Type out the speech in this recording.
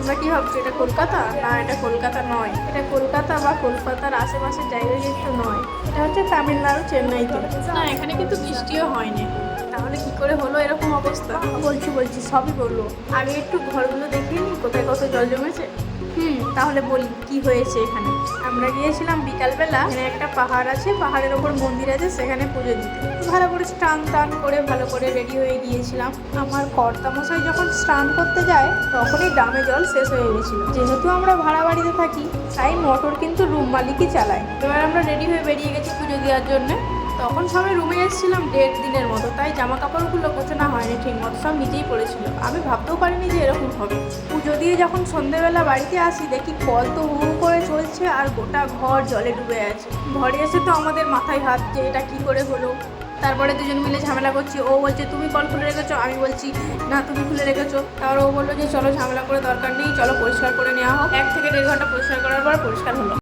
তোমরা কি ভাবছ এটা কলকাতা? না এটা কলকাতা নয়। এটা কলকাতা বা কলকাতার আশেপাশের জায়গা কিন্তু নয়। এটা হচ্ছে তামিলনাড়ু চেন্নাইতে। না এখানে কিন্তু বৃষ্টিও হয়নি। তাহলে কি করে হলো এরকম অবস্থা? বলছি বলছি সবই বলল আগে একটু ঘরগুলো দেখিনি কোথায় কত জল জমেছে? হুম, তাহলে বলি, কি হয়েছে এখানে? আমরা গিয়েছিলাম বিকালবেলা, এখানে একটা পাহাড় আছে, পাহাড়ের ওপর মন্দির আছে, সেখানে পুজো দিতে। ভালো করে স্নান টান করে, ভালো করে রেডি হয়ে গিয়েছিলাম। আমার কর্তামশাই যখন স্নান করতে যায়, তখনই ডামে জল শেষ হয়ে গেছিল যেহেতু আমরা ভাড়া বাড়িতে থাকি, তাই মোটর কিন্তু রুম মালিকই চালায়। এবার আমরা রেডি হয়ে বেরিয়ে গেছি পুজো দেওয়ার জন্য। তখন সবাই রুমে এসেছিলাম দেড় দিনের মতো, তাই জামা কাপড়গুলো গোছানো হয়নি ঠিক মতো সব নিজেই পড়েছিল। আমি ভাবতেও পারিনি যে এরকম হবে। দিয়ে যখন সন্ধেবেলা বাড়িতে আসি, দেখি কল তো হু হু করে চলছে আর গোটা ঘর জলে ডুবে আছে। ঘরে এসে তো আমাদের মাথায় হাত যে এটা কী করে হলো? তারপরে দুজন মিলে ঝামেলা করছি। ও বলছে, তুমি কল খুলে রেখেছো? আমি বলছি, না, তুমি খুলে রেখেছো। তারপর ও বলল যে, চলো, ঝামেলা করে দরকার নেই, চলো পরিষ্কার করে নেওয়া হোক। এক থেকে দেড় ঘণ্টা পরিষ্কার করার পর পরিষ্কার হলো।